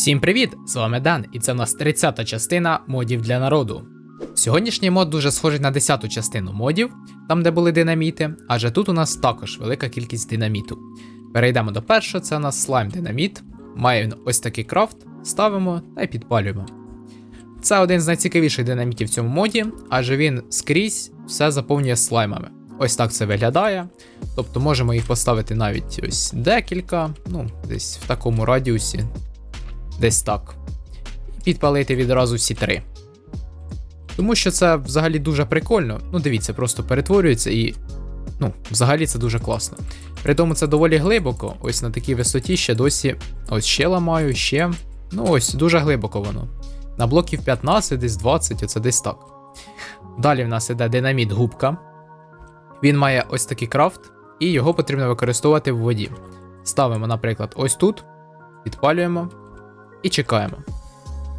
Всім привіт! З вами Дан, і це в нас 30-та частина модів для народу. Сьогоднішній мод дуже схожий на 10-ту частину модів, там де були динаміти, адже тут у нас також велика кількість динаміту. Перейдемо до першого, це у нас слайм динаміт. Має він ось такий крафт, ставимо та й підпалюємо. Це один з найцікавіших динамітів в цьому моді, адже він скрізь все заповнює слаймами. Ось так це виглядає. Тобто можемо їх поставити навіть ось декілька, ну, десь в такому радіусі, десь так. І підпалити відразу всі три. Тому що це взагалі дуже прикольно. Ну, дивіться, просто перетворюється і. Ну, взагалі це дуже класно. При тому це доволі глибоко, ось на такій висоті ще досі. Ось ще ламаю, ще. Ну ось, дуже глибоко воно. На блоків 15, десь 20, оце десь так. Далі в нас іде динаміт губка. Він має ось такий крафт, і його потрібно використовувати в воді. Ставимо, наприклад, ось тут, підпалюємо і чекаємо.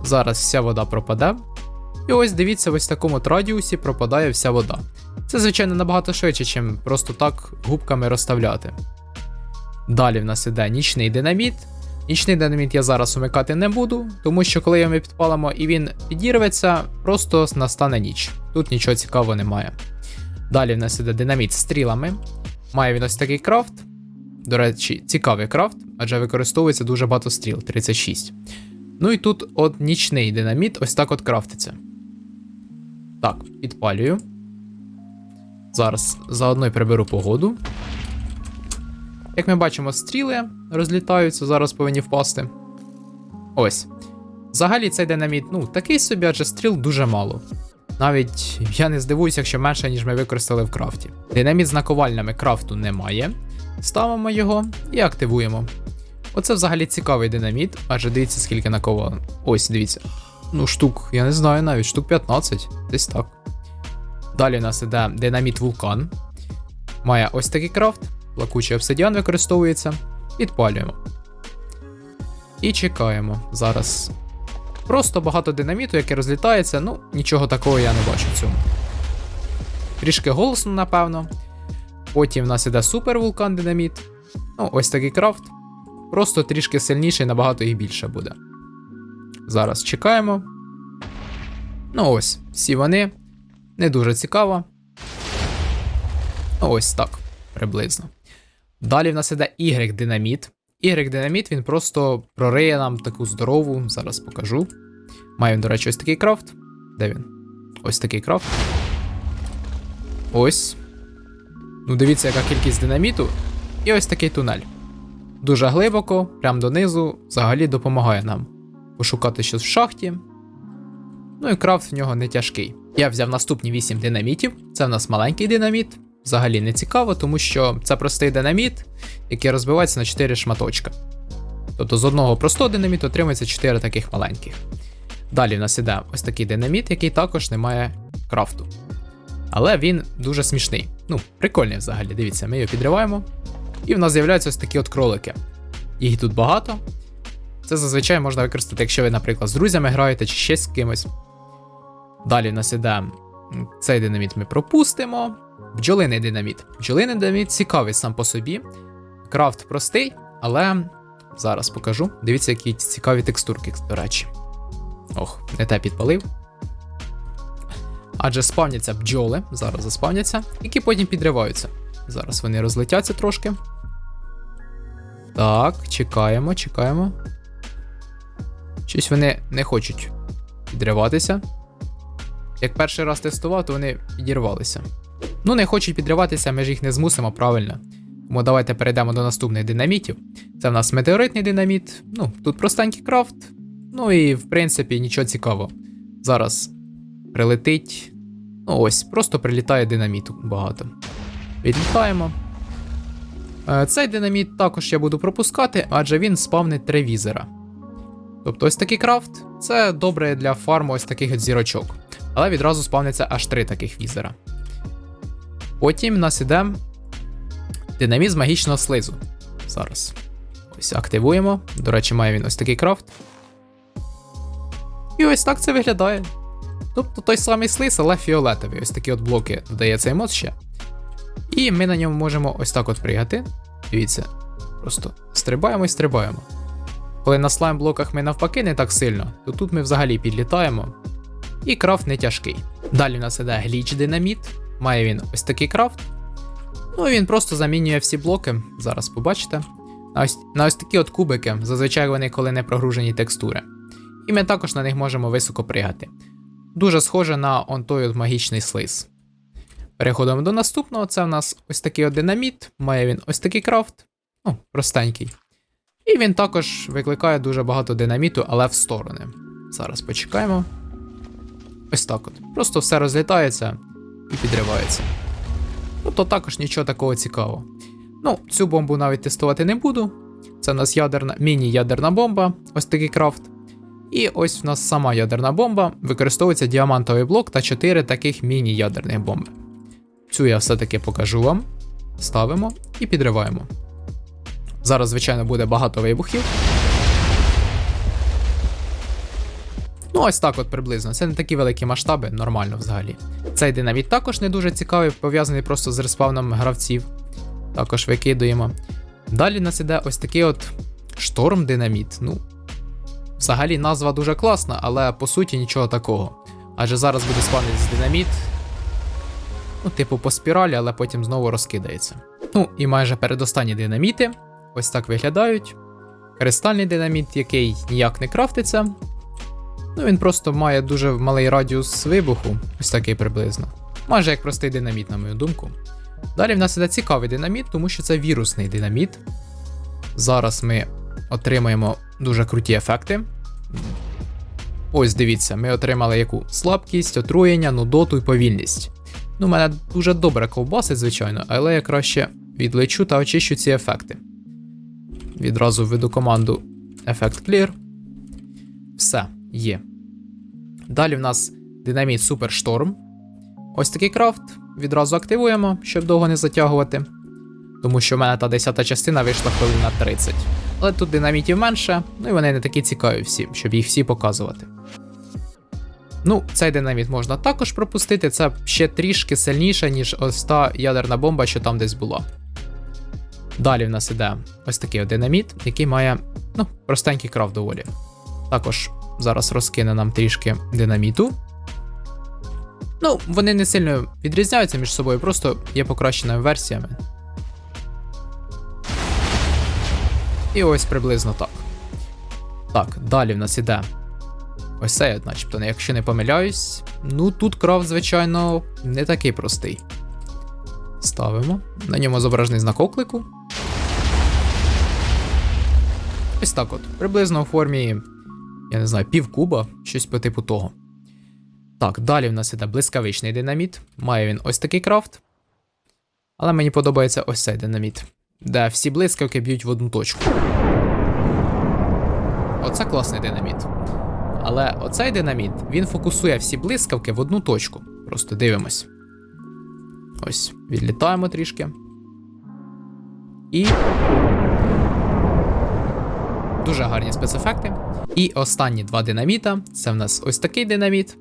Зараз вся вода пропаде. І ось дивіться, в ось такому радіусі пропадає вся вода. Це, звичайно, набагато швидше, ніж просто так губками розставляти. Далі в нас іде нічний динаміт. Нічний динаміт я зараз умикати не буду, тому що коли його ми підпалимо і він підірветься, просто настане ніч. Тут нічого цікавого немає. Далі в нас іде динаміт з стрілами. Має він ось такий крафт. До речі, цікавий крафт, адже використовується дуже багато стріл 36. Ну і тут от нічний динаміт ось так от крафтиться. Так, підпалюю. Зараз заодно й приберу погоду. Як ми бачимо, стріли розлітаються, зараз повинні впасти. Ось. Взагалі цей динаміт, ну, такий собі, адже стріл дуже мало. Навіть я не здивуюся, якщо менше, ніж ми використали в крафті. Динаміт з наковальнями крафту немає. Ставимо його і активуємо. Оце взагалі цікавий динаміт, адже дивіться, скільки наковал. Ось, дивіться. Ну, штук, я не знаю навіть, штук 15, десь так. Далі у нас іде динаміт вулкан. Має ось такий крафт, плакучий обсидіан використовується. Підпалюємо. І чекаємо. Зараз. Просто багато динаміту, який розлітається, ну, нічого такого я не бачу в цьому. Трішки голосно, напевно. Потім в нас іде супер вулкан динаміт. Ну, ось такий крафт. Просто трішки сильніший, набагато їх більше буде. Зараз чекаємо. Ну ось, всі вони. Не дуже цікаво. Ну, ось так, приблизно. Далі в нас іде Y динаміт. Y динаміт він просто прориє нам таку здорову, зараз покажу. Має він, до речі, ось такий крафт. Де він? Ось такий крафт. Ось. Ну, дивіться, яка кількість динаміту. І ось такий тунель. Дуже глибоко, прямо донизу, взагалі допомагає нам пошукати щось в шахті. Ну і крафт в нього не тяжкий. Я взяв наступні 8 динамітів. Це в нас маленький динаміт. Взагалі не цікаво, тому що це простий динаміт, який розбивається на 4 шматочка. Тобто з одного простого динаміту отримується 4 таких маленьких. Далі в нас іде ось такий динаміт, який також не має крафту. Але він дуже смішний. Ну, прикольний взагалі. Дивіться, ми його підриваємо. І в нас з'являються ось такі от кролики. Їх тут багато. Це зазвичай можна використати, якщо ви, наприклад, з друзями граєте чи ще з кимось. Далі в нас іде цей динаміт ми пропустимо. Бджолиний динаміт. Бджолиний динаміт цікавий сам по собі. Крафт простий, але зараз покажу. Дивіться, які цікаві текстурки, до речі. Ох, не те підпалив. Адже спавняться бджоли, зараз заспавняться, які потім підриваються. Зараз вони розлетяться трошки. Так, чекаємо, чекаємо. Щось вони не хочуть підриватися. Як перший раз тестував, то вони підірвалися. Ну, не хочуть підриватися, ми ж їх не змусимо, правильно. Тому давайте перейдемо до наступних динамітів. Це в нас метеоритний динаміт. Ну, тут простенький крафт. Ну і, в принципі, нічого цікавого. Зараз прилетить. Ну ось, просто прилітає динаміту багато. Відлітаємо. Е, Цей динаміт також я буду пропускати, адже він спавнить три візера. Тобто ось такий крафт це добре для фарму ось таких зірочок. Але відразу спавниться аж три таких візера. Потім в нас іде динаміт з магічного слизу. Зараз. Ось активуємо. До речі, має він ось такий крафт. І ось так це виглядає. Тобто той самий слиз, але фіолетовий. Ось такі от блоки додає цей мод ще. І ми на ньому можемо ось так от пригати. Дивіться, просто стрибаємо і стрибаємо. Коли на слайм блоках ми навпаки не так сильно, то тут ми взагалі підлітаємо. І крафт не тяжкий. Далі в нас іде гліч динаміт. Має він ось такий крафт. Ну і він просто замінює всі блоки, зараз побачите. На ось, на ось такі от кубики, зазвичай вони коли не прогружені текстури. І ми також на них можемо високо пригати. Дуже схоже на он той от магічний слиз. Переходимо до наступного. Це в нас ось такий от динаміт, має він ось такий крафт, ну, простенький. І він також викликає дуже багато динаміту, але в сторони. Зараз почекаємо. Ось так от. Просто все розлітається і підривається. Тобто також нічого такого цікавого. Ну, цю бомбу навіть тестувати не буду. Це в нас ядерна, міні-ядерна бомба, ось такий крафт. І ось в нас сама ядерна бомба, використовується діамантовий блок та 4 таких міні-ядерних бомби. Цю я все-таки покажу вам. Ставимо і підриваємо. Зараз, звичайно, буде багато вибухів. Ну, ось так от приблизно. Це не такі великі масштаби, нормально взагалі. Цей динаміт також не дуже цікавий, пов'язаний просто з респавном гравців. Також викидуємо. Далі нас іде ось такий от шторм динаміт. Ну, взагалі назва дуже класна, але по суті нічого такого. Адже зараз буде спавнитись динаміт. Ну, типу по спіралі, але потім знову розкидається. Ну, і майже передостанні динаміти ось так виглядають. Кристальний динаміт, який ніяк не крафтиться. Ну, він просто має дуже малий радіус вибуху, ось такий приблизно. Майже як простий динаміт, на мою думку. Далі в нас іде цікавий динаміт, тому що це вірусний динаміт. Зараз ми отримаємо дуже круті ефекти. Ось дивіться, ми отримали яку слабкість, отруєння, нудоту і повільність. Ну, мене дуже добре ковбасить, звичайно, але я краще відлечу та очищу ці ефекти. Відразу введу команду Effect Clear. Все, є. Далі в нас динаміт Супершторм. Ось такий крафт. Відразу активуємо, щоб довго не затягувати. Тому що в мене та 10 частина вийшла хвилин на 30. Але тут динамітів менше, ну і вони не такі цікаві всі, щоб їх всі показувати. Ну, цей динаміт можна також пропустити, це ще трішки сильніше, ніж ось та ядерна бомба, що там десь була. Далі в нас іде ось такий динаміт, який має ну, простенький крафт доволі. Також зараз розкине нам трішки динаміту. Ну, вони не сильно відрізняються між собою, просто є покращеними версіями. І ось приблизно так. Так, далі в нас іде. Ось це, начебто, якщо не помиляюсь. Ну, тут крафт, звичайно, не такий простий. Ставимо. На ньому зображений знак оклику. Ось так от. Приблизно у формі, я не знаю, півкуба, щось по типу того. Так, далі в нас іде блискавичний динаміт. Має він ось такий крафт. Але мені подобається ось цей динаміт, де всі блискавки б'ють в одну точку. Оце класний динаміт. Але оцей динаміт він фокусує всі блискавки в одну точку. Просто дивимось. Ось, відлітаємо трішки. І. Дуже гарні спецефекти. І останні два динаміта це в нас ось такий динаміт,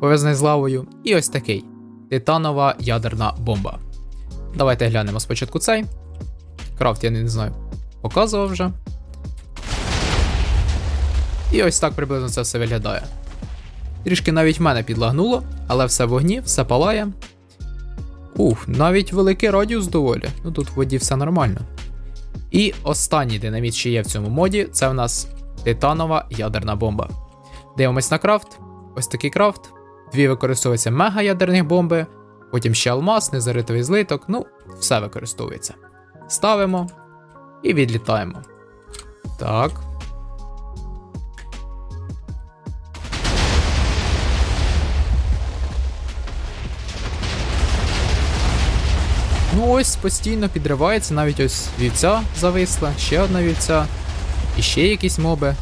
пов'язаний з лавою, і ось такий титанова ядерна бомба. Давайте глянемо спочатку цей. Крафт, я не знаю, показував вже. І ось так приблизно це все виглядає. Трішки навіть мене підлагнуло, але все в вогні, все палає. Ух, навіть великий радіус доволі. Ну тут в воді все нормально. І останній динаміт, що є в цьому моді, це в нас титанова ядерна бомба. Дивимось на крафт. Ось такий крафт. Дві використовуються мегаядерних бомби, потім ще алмаз, незаритовий злиток, ну, все використовується. Ставимо і відлітаємо. Так. Ну ось постійно підривається, навіть ось вівця зависла, ще одна вівця. І ще якісь моби.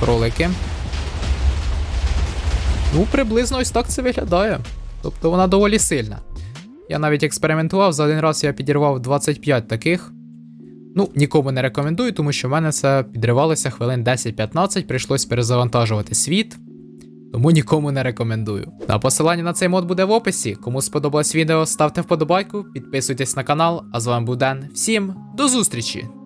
Кролики. Ну, приблизно ось так це виглядає. Тобто вона доволі сильна. Я навіть експериментував, за один раз я підірвав 25 таких. Ну, нікому не рекомендую, тому що в мене це підривалося хвилин 10-15, прийшлось перезавантажувати світ. Тому нікому не рекомендую. А посилання на цей мод буде в описі. Кому сподобалось відео, ставте вподобайку, підписуйтесь на канал. А з вами був Ден. Всім до зустрічі!